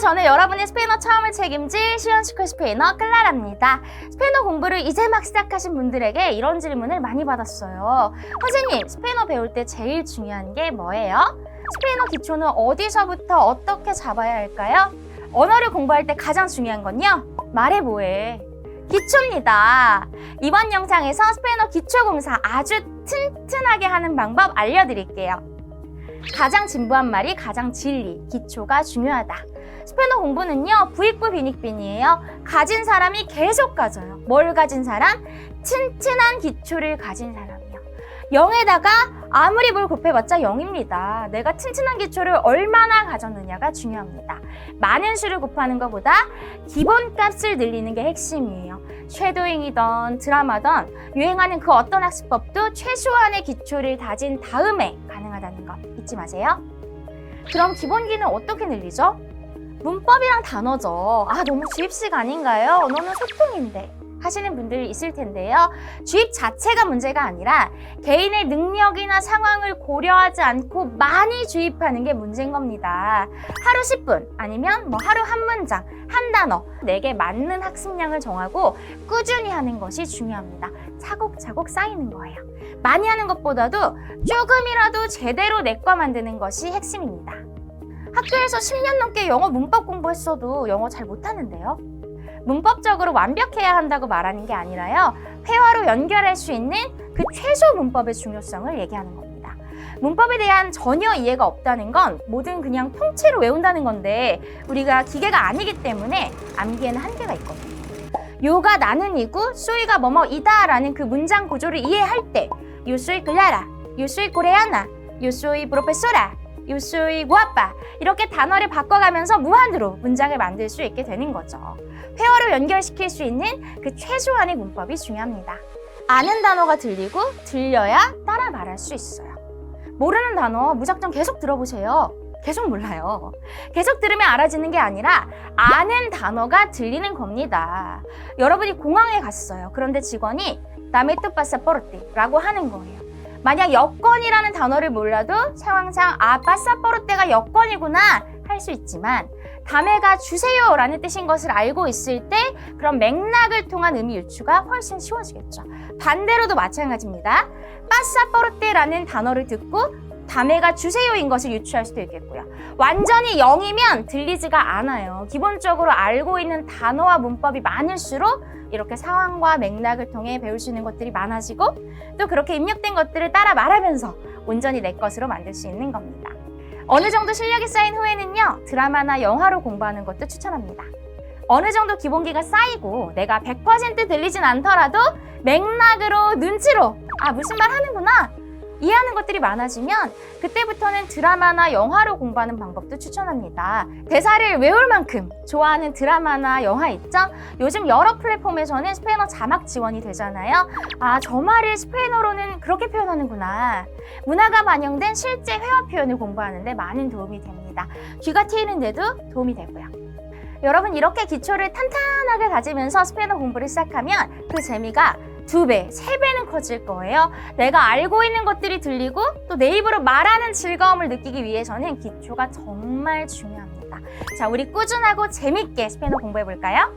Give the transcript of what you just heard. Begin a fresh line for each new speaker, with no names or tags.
저는 여러분의 스페인어 처음을 책임질 시원시크 스페인어 클라라입니다. 스페인어 공부를 이제 막 시작하신 분들에게 이런 질문을 많이 받았어요. 선생님, 스페인어 배울 때 제일 중요한 게 뭐예요? 스페인어 기초는 어디서부터 어떻게 잡아야 할까요? 언어를 공부할 때 가장 중요한 건요? 말해 뭐해. 기초입니다. 이번 영상에서 스페인어 기초 공사 아주 튼튼하게 하는 방법 알려드릴게요. 가장 진부한 말이 가장 진리, 기초가 중요하다. 스페인어 공부는요, 부익부 빈익빈이에요. 가진 사람이 계속 가져요. 뭘 가진 사람? 튼튼한 기초를 가진 사람이요. 0에다가 아무리 뭘 곱해봤자 0입니다. 내가 튼튼한 기초를 얼마나 가졌느냐가 중요합니다. 많은 수를 곱하는 것보다 기본값을 늘리는 게 핵심이에요. 쉐도잉이던 드라마던 유행하는 그 어떤 학습법도 최소한의 기초를 다진 다음에 가능하다는 것 잊지 마세요. 그럼 기본기는 어떻게 늘리죠? 문법이랑 단어죠. 아, 너무 주입식 아닌가요? 언어는 소통인데. 하시는 분들 있을 텐데요. 주입 자체가 문제가 아니라 개인의 능력이나 상황을 고려하지 않고 많이 주입하는 게 문제인 겁니다. 하루 10분 아니면 뭐 하루 한 문장, 한 단어, 내게 맞는 학습량을 정하고 꾸준히 하는 것이 중요합니다. 차곡차곡 쌓이는 거예요. 많이 하는 것보다도 조금이라도 제대로 내거 만드는 것이 핵심입니다. 학교에서 10년 넘게 영어 문법 공부했어도 영어 잘 못하는데요. 문법적으로 완벽해야 한다고 말하는 게 아니라요. 회화로 연결할 수 있는 그 최소 문법의 중요성을 얘기하는 겁니다. 문법에 대한 전혀 이해가 없다는 건 뭐든 그냥 통째로 외운다는 건데 우리가 기계가 아니기 때문에 암기에는 한계가 있거든요. 요가 나는 이고 소이가 뭐뭐이다 라는 그 문장 구조를 이해할 때 Yo soy clara, yo soy coreana, yo soy profesora, yo soy guapa 이 렇게 단어를 바꿔가면서 무한으로 문장을 만들 수 있게 되는 거죠. 회화로 연결시킬 수 있는 그 최소한의 문법이 중요합니다. 아는 단어가 들리고 들려야 따라 말할 수 있어요. 모르는 단어 무작정 계속 들어보세요. 계속 몰라요. 계속 들으면 알아지는 게 아니라 아는 단어가 들리는 겁니다. 여러분이 공항에 갔어요. 그런데 직원이 남의 뜻 파사포르테라고 하는 거예요. 만약 여권이라는 단어를 몰라도 상황상 아 파사포르테가 여권이구나 할 수 있지만 다메가 주세요 라는 뜻인 것을 알고 있을 때 그런 맥락을 통한 의미 유추가 훨씬 쉬워지겠죠. 반대로도 마찬가지입니다. 파사포르테라는 단어를 듣고 다메가 주세요인 것을 유추할 수도 있겠고요. 완전히 0이면 들리지가 않아요. 기본적으로 알고 있는 단어와 문법이 많을수록 이렇게 상황과 맥락을 통해 배울 수 있는 것들이 많아지고 또 그렇게 입력된 것들을 따라 말하면서 온전히 내 것으로 만들 수 있는 겁니다. 어느 정도 실력이 쌓인 후에는요, 드라마나 영화로 공부하는 것도 추천합니다. 어느 정도 기본기가 쌓이고 내가 100% 들리진 않더라도 맥락으로, 눈치로, 아, 무슨 말 하는구나. 이해하는 것들이 많아지면 그때부터는 드라마나 영화로 공부하는 방법도 추천합니다. 대사를 외울 만큼 좋아하는 드라마나 영화 있죠? 요즘 여러 플랫폼에서는 스페인어 자막 지원이 되잖아요. 아, 저 말을 스페인어로는 그렇게 표현하는구나. 문화가 반영된 실제 회화 표현을 공부하는데 많은 도움이 됩니다. 귀가 트이는데도 도움이 되고요. 여러분 이렇게 기초를 탄탄하게 가지면서 스페인어 공부를 시작하면 그 재미가 두 배, 세 배는 커질 거예요. 내가 알고 있는 것들이 들리고 또 내 입으로 말하는 즐거움을 느끼기 위해서는 기초가 정말 중요합니다. 자, 우리 꾸준하고 재밌게 스페인어 공부해 볼까요?